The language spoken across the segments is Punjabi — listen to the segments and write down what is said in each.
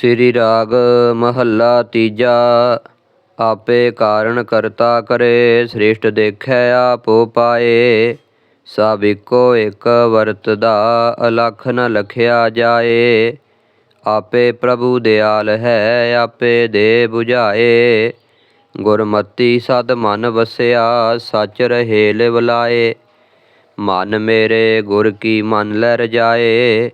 ਸ੍ਰੀ ਰਾਗ ਮਹੱਲਾ ਤੀਜਾ, ਆਪੇ ਕਾਰਨ ਕਰਤਾ ਕਰੇ, ਸ੍ਰਿਸ਼ਟ ਦੇਖੈ ਆਪੋ ਪਾਏ ਸਭ ਇੱਕੋ ਇੱਕ ਵਰਤਦਾ ਅਲਖ ਨ ਲਖਿਆ ਜਾਏ। ਆਪੇ ਪ੍ਰਭੂ ਦਿਆਲ ਹੈ, ਆਪੇ ਦੇ 부ਝਾਏ ਗੁਰਮਤੀ ਸਦ ਮਨ ਵਸਿਆ, ਸਚ ਰਹੇ ਲਿਵ ਮਨ ਮੇਰੇ ਗੁਰ ਕੀ ਮਨ ਲੈ ਰਜਾਏ।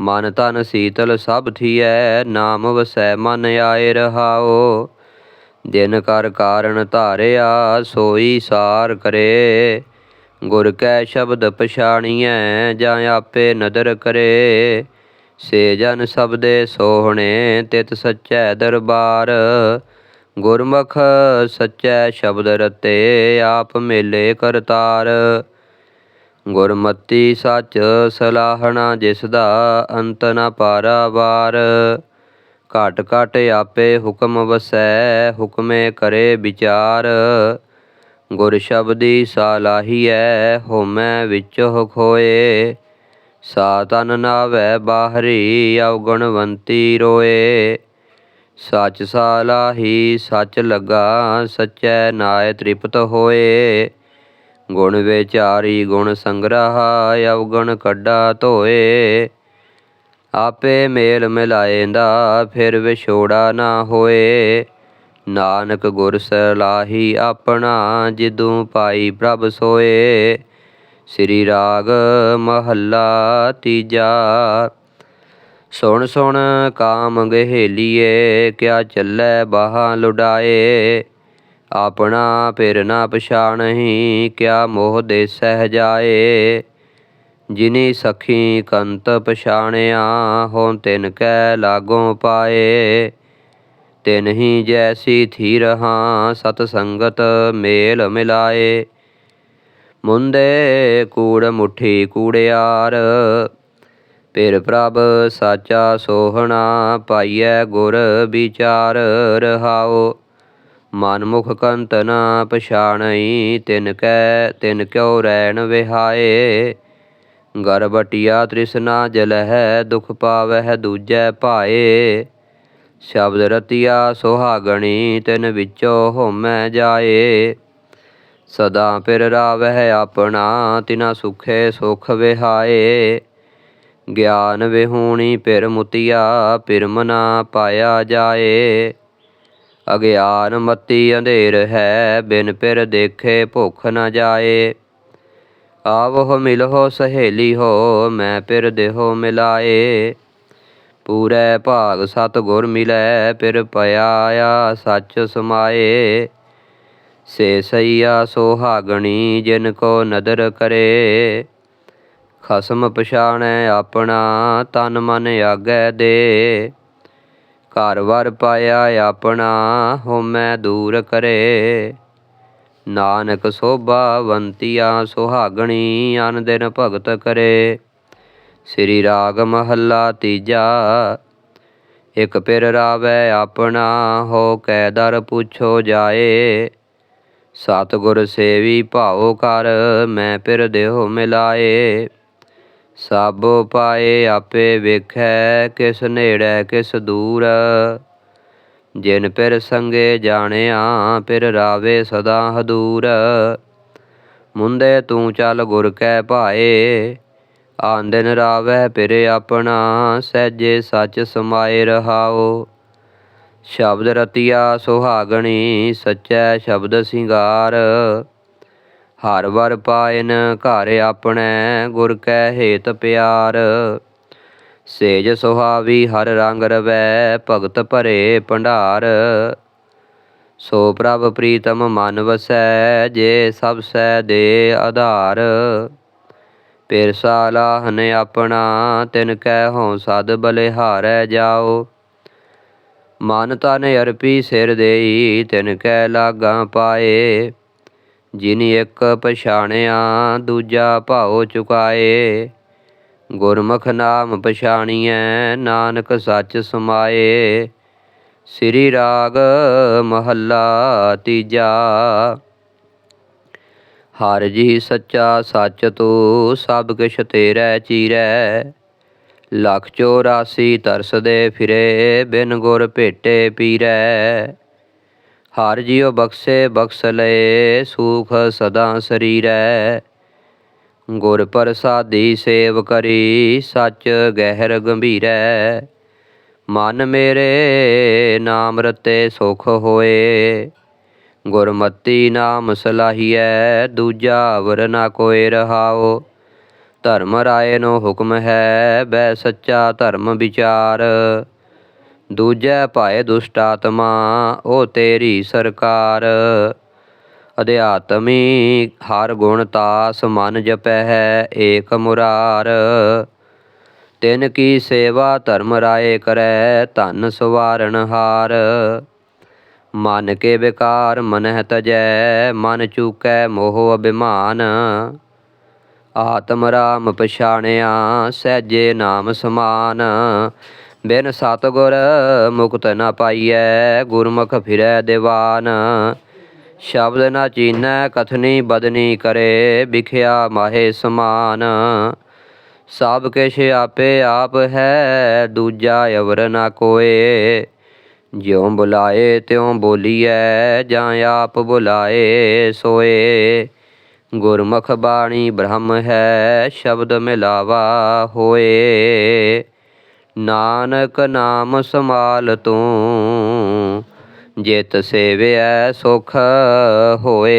ਮਨ ਤਨ ਸੀਤਲ ਸਭ ਥੀਐ, ਨਾਮ ਵਸੈ ਮਨ ਆਏ ਰਹਾਓ ਦਿਨ ਕਰ ਕਾਰਨ ਧਾਰਿਆ, ਸੋਈ ਸਾਰ ਕਰੇ। ਗੁਰ ਕੈ ਸ਼ਬਦ ਪਛਾਣੀਐ, ਜਾਂ ਆਪੇ ਨਦਰ ਕਰੇ। ਸੇ ਜਨ ਸਬਦੇ ਸੋਹਣੇ, ਤਿਤ ਸੱਚੈ ਦਰਬਾਰ। ਗੁਰਮੁਖ ਸੱਚੈ ਸ਼ਬਦ ਰਤੇ, ਆਪ ਮੇਲੇ ਕਰਤਾਰ। ਗੁਰਮਤੀ ਸੱਚ ਸਲਾਹਣਾ ਜਿਸ ਦਾ ਅੰਤ ਨ ਪਾਰਾਵਾਰ। ਘਟ ਘਟ ਆਪੇ ਹੁਕਮ ਵਸੈ, ਹੁਕਮੇ ਕਰੇ ਵਿਚਾਰ। ਗੁਰ ਸ਼ਬਦੀ ਸਾਲਾਹੀਐ ਹੋਮੈ ਵਿੱਚ ਖੋਏ। ਸਾ ਤਨ ਨਾਵੈ, ਬਾਹਰੀ ਅਵਗੁਣਵੰਤੀ ਰੋਏ। ਸੱਚ ਸਾਲਾਹੀ ਸੱਚ ਲੱਗਾ, ਸਚੈ ਨਾਇ ਤ੍ਰਿਪਤ ਹੋਏ। ਗੁਣ ਵਿਚਾਰੀ ਗੁਣ ਸੰਗ੍ਰਹ ਅਵਗੁਣ ਕੱਢਾ ਧੋਏ। ਆਪੇ ਮੇਲ ਮਿਲਾਏਂਦਾ ਫਿਰ ਵਿਛੋੜਾ ਨਾ ਹੋਏ। ਨਾਨਕ ਗੁਰ ਸਲਾਹੀ ਆਪਣਾ, ਜਿਦੂ ਪਾਈ ਪ੍ਰਭ ਸੋਏ। ਸ੍ਰੀ ਰਾਗ ਮਹੱਲਾ ਤੀਜਾ। ਸੁਣ ਸੁਣ ਕਾਮ ਗਹੇਲੀਏ, ਕਿਆ ਚੱਲੈ ਬਾਹਾਂ ਲੁਡਾਏ ਆਪਣਾ ਫਿਰ ਨਾ ਪਛਾਣਹੀ, ਕਿਆ ਮੋਹ ਦੇ ਸਹਿ ਜਾਏ। ਜਿਨੀ ਸਖੀ ਕੰਤ ਪਛਾਣਿਆ, ਹੋਂ ਤਿਨ ਕੈ ਲਾਗੋਂ ਪਾਏ। ਤਿਨ ਹੀ ਜੈਸੀ ਥੀ ਰਹਾ ਸਤ ਸੰਗਤ ਮੇਲ ਮਿਲਾਏ। ਮੁੰਦੇ ਕੂੜ ਮੁਠੀ ਕੂੜਿਆਰ ਫਿਰ ਪ੍ਰਭ ਸਾਚਾ ਸੋਹਣਾ, ਪਾਈਐ ਗੁਰ ਵਿਚਾਰ ਰਹਾਓ। ਮਨ ਮੁਖ ਕੰਤ ਨਾ ਪਛਾਣਈ ਤਿਨ ਕੈ ਤਿਨ ਕਿਉ ਰੈਣ ਵਿਹਾਏ। ਗਰਬਟਿਆ ਤ੍ਰਿਸ਼ਨਾ ਜਲਹਿ, ਦੁਖ ਪਾਵਹਿ ਦੂਜੈ ਭਾਏ। ਸ਼ਬਦ ਰਤਿਆ ਸੁਹਾਗਣੀ, ਤਿਨ ਵਿੱਚੋ ਹੋਮੈ ਜਾਏ। ਸਦਾ ਫਿਰ ਰਾਵਹਿ ਆਪਣਾ, ਤਿਨਾ ਸੁਖੇ ਸੁਖ ਵਿਹਾਏ। ਗਿਆਨ ਵਿਹੂਣੀ ਪਿਰ ਮੁਤਿਆ ਫਿਰ ਪਾਇਆ ਜਾਏ। ਅਗਿਆਨ ਮਤੀ ਅੰਧੇਰ ਹੈ, ਬਿਨ ਪਿਰ ਦੇਖੇ ਭੁੱਖ ਨ ਜਾਏ। ਆਵੋ ਮਿਲਹੁ ਸਹੇਲੀ ਹੋ, ਮੈਂ ਫਿਰ ਦੇਹੋ ਮਿਲਾਏ। ਪੂਰੇ ਭਾਗ ਸਤ ਗੁਰ ਮਿਲੈ ਫਿਰ ਪਿਆ ਆ ਸੱਚ ਸਮਾਏ। ਸੇ ਸਈਆ ਸੋਹਾਗਣੀ, ਜਿਨ ਕੋ ਨਦਰ ਕਰੇ। ਖਸਮ ਪਛਾਣੈ ਆਪਣਾ, ਤਨ ਮਨ ਆਗੈ ਦੇ। ਘਰ ਵਰ ਪਾਇਆ ਆਪਣਾ ਹੋਮੈ ਦੂਰ ਕਰੇ। ਨਾਨਕ ਸੋਭਾਵੰਤੀਆ ਸੁਹਾਗਣੀ ਅਨ ਦਿਨ ਭਗਤ ਕਰੇ। ਸ੍ਰੀ ਰਾਗ ਮਹੱਲਾ ਤੀਜਾ, ਇਕ ਪਿਰ ਰਾਵੈ ਆਪਣਾ, ਹੋ ਕੈ ਦਰ ਪੁੱਛੋ ਜਾਏ। ਸਤਿਗੁਰ ਸੇਵੀ ਭਾਉ ਕਰ, ਮੈਂ ਪਿਰ ਦੇਹੁ ਮਿਲਾਏ। ਸਭ ਪਾਏ ਆਪੇ ਵੇਖੈ, ਕਿਸ ਨੇੜੈ ਕਿਸ ਦੂਰ। ਜਿਨ ਪਿਰ ਸੰਗੇ ਜਾਣਿਆ, ਪਿਰ ਰਾਵੇ ਸਦਾ ਹਦੂਰ। ਮੁੰਦੇ ਤੂੰ ਚੱਲ ਗੁਰ ਕੈ ਭਾਏ, ਆਨ ਰਾਵੈ ਪਿਰ ਆਪਣਾ, ਸਹਿਜੇ ਸੱਚ ਸਮਾਏ ਰਹਾਓ। ਸ਼ਬਦ ਰਤੀਆ ਸੁਹਾਗਣੀ, ਸੱਚੈ ਸ਼ਬਦ ਸਿੰਗਾਰ। ਹਰ ਵਰ ਪਾਇਨ ਘਰ ਆਪਣੇ ਗੁਰ ਕੈ ਹੇਤ ਪਿਆਰ। ਸੇਜ ਸੁਹਾਵੀ ਹਰ ਰੰਗ ਰਵੈ ਭਗਤ ਭਰੇ ਭੰਡਾਰ। ਸੋ ਪ੍ਰਭ ਪ੍ਰੀਤਮ ਮਨ ਵਸੈ ਜੇ ਸਭ ਸੈ ਦੇ ਆਧਾਰ। ਪਿਰ ਸਾਲਾਹਨ ਆਪਣਾ ਤਿਨ ਕੈ ਹਉ ਸਦ ਬਲਿਹਾਰੈ ਜਾਓ। ਮਨ ਤਨ ਅਰਪੀ ਸਿਰ ਦੇਈ ਤਿਨ ਕੈ ਲਾਗਾ ਪਾਏ। ਜਿਨ ਇੱਕ ਪਛਾਣਿਆ, ਦੂਜਾ ਭਾਉ ਚੁਕਾਏ। ਗੁਰਮੁਖ ਨਾਮ ਪਛਾਣੀਐ, ਨਾਨਕ ਸੱਚ ਸਮਾਏ। ਸ੍ਰੀ ਰਾਗ ਮਹੱਲਾ ਤੀਜਾ। ਹਰ ਜੀ ਸੱਚਾ ਸੱਚ ਤੂੰ, ਸਭ ਕਿਛ ਤੇਰੇ ਚੀਰੈ। ਲੱਖ ਚੋਰਾਸੀ ਤਰਸਦੇ ਫਿਰੇ, ਬਿਨ ਗੁਰ ਭੇਟੇ ਪੀਰੈ। ਹਰ ਜਿਉ ਬਖਸ਼ੇ ਬਖਸ਼ ਲਏ, ਸੂਖ ਸਦਾ ਸਰੀਰੈ। ਗੁਰ ਪ੍ਰਸਾਦੀ ਸੇਵ ਕਰੀ, ਸੱਚ ਗਹਿਰ ਗੰਭੀਰੈ। ਮਨ ਮੇਰੇ ਨਾਮ ਰਤੇ ਸੁਖ ਹੋਏ, ਗੁਰਮਤੀ ਨਾਮ ਸਲਾਹੀਐ, ਦੂਜਾ ਵਰ ਨਾ ਕੋਇ ਰਹਾਓ ਧਰਮ ਰਾਏ ਨੂੰ ਹੁਕਮ ਹੈ ਬੈ ਸੱਚਾ ਧਰਮ ਵਿਚਾਰ। ਦੂਜੈ ਭਾਏ ਦੁਸ਼ਟ ਆਤਮਾ ਉਹ ਤੇਰੀ ਸਰਕਾਰ। ਅਧਿਆਤਮੀ, ਹਰ ਗੁਣ ਤਾਸ ਮਨ ਜਪੈ ਹੈ, ਏਕ ਮੁਰਾਰ। ਤਿਨ ਕੀ ਸੇਵਾ ਧਰਮ ਰਾਏ ਕਰੈ, ਧਨ ਸਵਾਰਨ ਹਾਰ। ਮਨ ਕੇ ਵਿਕਾਰ ਮਨਹਿ ਤਜੈ, ਮਨ ਚੂਕੈ ਮੋਹ ਅਭਿਮਾਨ। ਆਤਮ ਰਾਮ ਪਛਾਣਿਆ, ਸਹਿਜੇ ਨਾਮ ਸਮਾਨ। ਬਿਨ ਸਤਗੁਰ ਮੁਕਤ ਨਾ ਪਾਈਐ, ਗੁਰਮੁਖ ਫਿਰੈ ਦੀਵਾਨ। ਸ਼ਬਦ ਨਾ ਚੀਨੈ, ਕਥਨੀ ਬਦਨੀ ਕਰੇ, ਵਿਖਿਆ ਮਾਹੇ ਸਮਾਨ। ਸਭ ਕਿਛ ਆਪੇ ਆਪ ਹੈ, ਦੂਜਾ ਅਵਰ ਨਾ ਕੋਏ। ਜਿਉ ਬੁਲਾਏ, ਤਿਉ ਬੋਲੀਐ, ਜਾਂ ਆਪ ਬੁਲਾਏ, ਸੋਏ। ਗੁਰਮੁਖ ਬਾਣੀ ਬ੍ਰਹਮ ਹੈ, ਸ਼ਬਦ ਮਿਲਾਵਾ ਹੋਏ। ਨਾਨਕ ਨਾਮ ਸਮਾਲ ਤੂੰ ਜਿਤ ਸੇਵਿਐ ਸੁਖ ਹੋਏ।